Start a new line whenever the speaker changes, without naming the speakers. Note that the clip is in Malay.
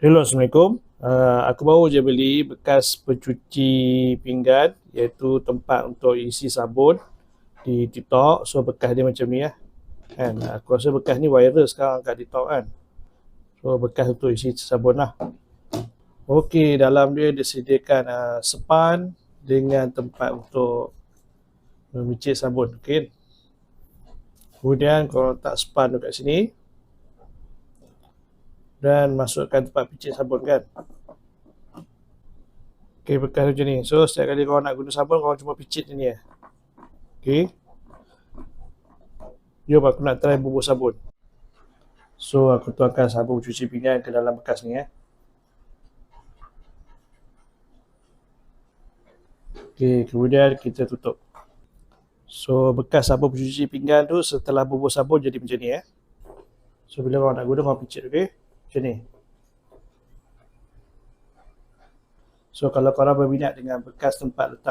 Hello, Assalamualaikum. Uh, aku baru je beli bekas pencuci pinggan iaitu tempat untuk isi sabun di TikTok. So bekas dia macam ni lah. Kan? Aku rasa bekas ni viral sekarang kat TikTok kan. So bekas untuk isi sabun lah. Okey, dalam dia disediakan uh, sepan dengan tempat untuk memicit sabun. Okey. Kemudian kalau letak sepan dekat sini, dan masukkan tempat picit sabun kan. Okey, bekas macam ni. So, setiap kali kau nak guna sabun, kau cuma picit ni ya. Okey. Jom aku nak try bubur sabun. So, aku tuangkan sabun cuci pinggan ke dalam bekas ni ya. Okey, kemudian kita tutup. So, bekas sabun cuci pinggan tu setelah bubur sabun jadi macam ni ya. So, bila kau nak guna, kau picit, okey? Macam ni. So kalau korang berminat dengan bekas tempat letak